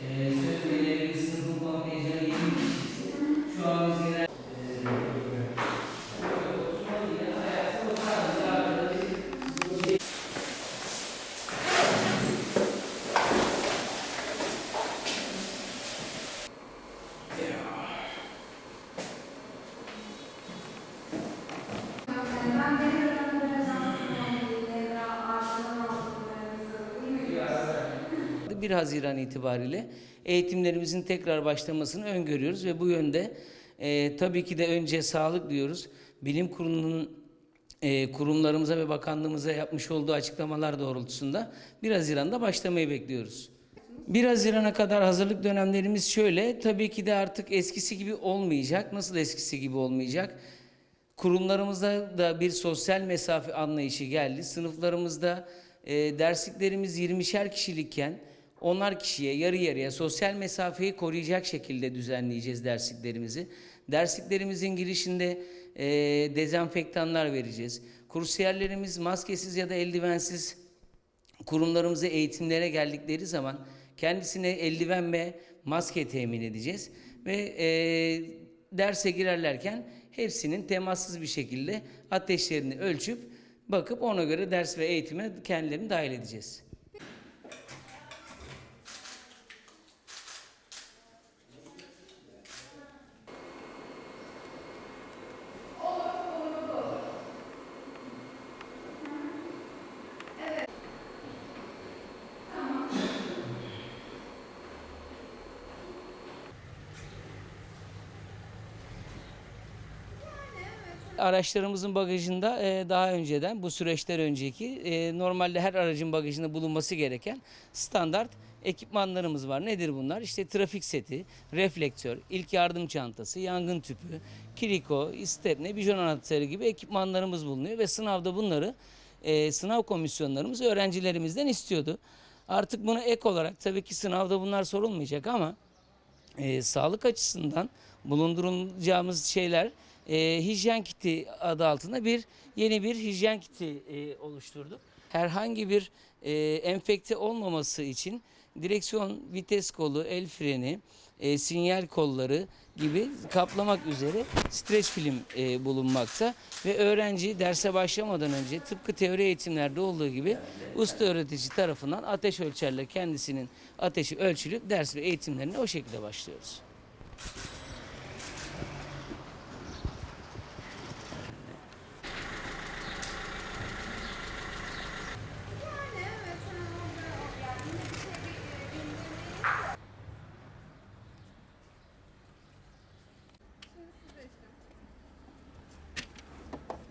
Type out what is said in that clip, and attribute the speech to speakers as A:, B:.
A: Is
B: 1 Haziran itibariyle eğitimlerimizin tekrar başlamasını öngörüyoruz ve bu yönde e, tabii ki de önce sağlık diyoruz. Bilim kurulunun e, kurumlarımıza ve bakanlığımıza yapmış olduğu açıklamalar doğrultusunda 1 Haziran'da başlamayı bekliyoruz. 1 Haziran'a kadar hazırlık dönemlerimiz şöyle. Tabii ki de artık eskisi gibi olmayacak. Nasıl eskisi gibi olmayacak? Kurumlarımızda da bir sosyal mesafe anlayışı geldi. Sınıflarımızda e, dersliklerimiz 20'şer kişilikken onlar kişiye yarı yarıya sosyal mesafeyi koruyacak şekilde düzenleyeceğiz dersliklerimizi. Dersliklerimizin girişinde e, dezenfektanlar vereceğiz. Kursiyerlerimiz maskesiz ya da eldivensiz kurumlarımıza eğitimlere geldikleri zaman kendisine eldiven ve maske temin edeceğiz ve e, derse girerlerken hepsinin temassız bir şekilde ateşlerini ölçüp bakıp ona göre ders ve eğitime kendilerini dahil edeceğiz. Araçlarımızın bagajında e, daha önceden bu süreçler önceki e, normalde her aracın bagajında bulunması gereken standart ekipmanlarımız var. Nedir bunlar? İşte trafik seti, reflektör, ilk yardım çantası, yangın tüpü, kiriko, istepne, bijon anahtarı gibi ekipmanlarımız bulunuyor ve sınavda bunları e, sınav komisyonlarımız öğrencilerimizden istiyordu. Artık buna ek olarak tabii ki sınavda bunlar sorulmayacak ama e, sağlık açısından bulunduracağımız şeyler e, hijyen kiti adı altında bir yeni bir hijyen kiti e, oluşturduk. Herhangi bir e, enfekte olmaması için direksiyon, vites kolu, el freni, e, sinyal kolları gibi kaplamak üzere streç film e, bulunmakta ve öğrenci derse başlamadan önce tıpkı teori eğitimlerde olduğu gibi usta öğretici tarafından ateş ölçerle kendisinin ateşi ölçülüp ders ve eğitimlerine o şekilde başlıyoruz.